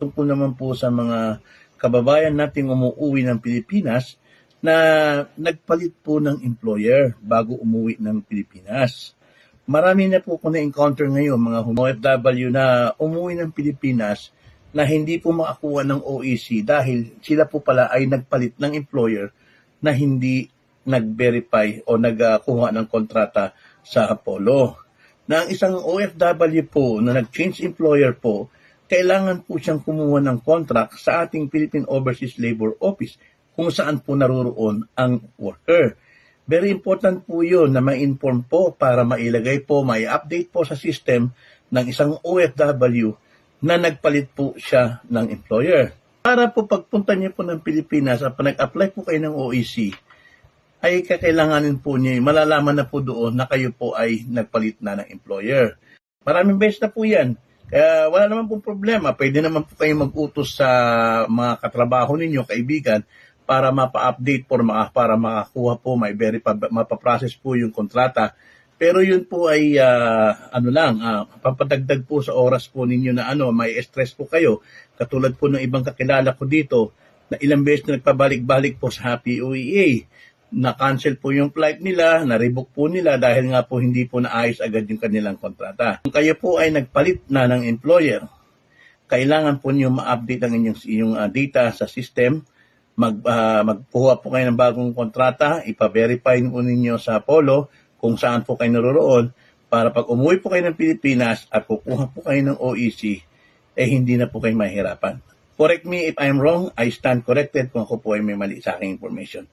tungkol naman po sa mga kababayan nating umuwi ng Pilipinas na nagpalit po ng employer bago umuwi ng Pilipinas. Marami na po ko na-encounter ngayon mga OFW na umuwi ng Pilipinas na hindi po makakuha ng OEC dahil sila po pala ay nagpalit ng employer na hindi nag-verify o nagkuha ng kontrata sa Apollo. Na ang isang OFW po na nag-change employer po, kailangan po siyang kumuha ng contract sa ating Philippine Overseas Labor Office kung saan po naroroon ang worker. Very important po yun na ma-inform po para mailagay po, may update po sa system ng isang OFW na nagpalit po siya ng employer. Para po pagpunta niyo po ng Pilipinas at nag-apply po kayo ng OEC, ay kakailanganin po niyo, malalaman na po doon na kayo po ay nagpalit na ng employer. Maraming beses na po yan. Kaya wala naman pong problema. Pwede naman po kayo mag-utos sa mga katrabaho ninyo, kaibigan, para mapa-update po, para makakuha po, may verify, mapaprocess po yung kontrata. Pero yun po ay ah, ano lang, ah, papadagdag po sa oras po ninyo na ano, may stress po kayo. Katulad po ng ibang kakilala ko dito na ilang beses na nagpabalik-balik po sa Happy OEA. Na-cancel po yung flight nila, na-rebook po nila dahil nga po hindi po naayos agad yung kanilang kontrata. Kung kayo po ay nagpalit na ng employer, kailangan po niyo ma-update ang inyong, inyong ah, data sa system, mag, ah, magkuha po kayo ng bagong kontrata, ipa-verify po ninyo sa Apollo kung saan po kayo naroroon para pag umuwi po kayo ng Pilipinas at kukuha po kayo ng OEC, eh hindi na po kayo mahirapan. Correct me if I'm wrong, I stand corrected kung ako po ay may mali sa aking information.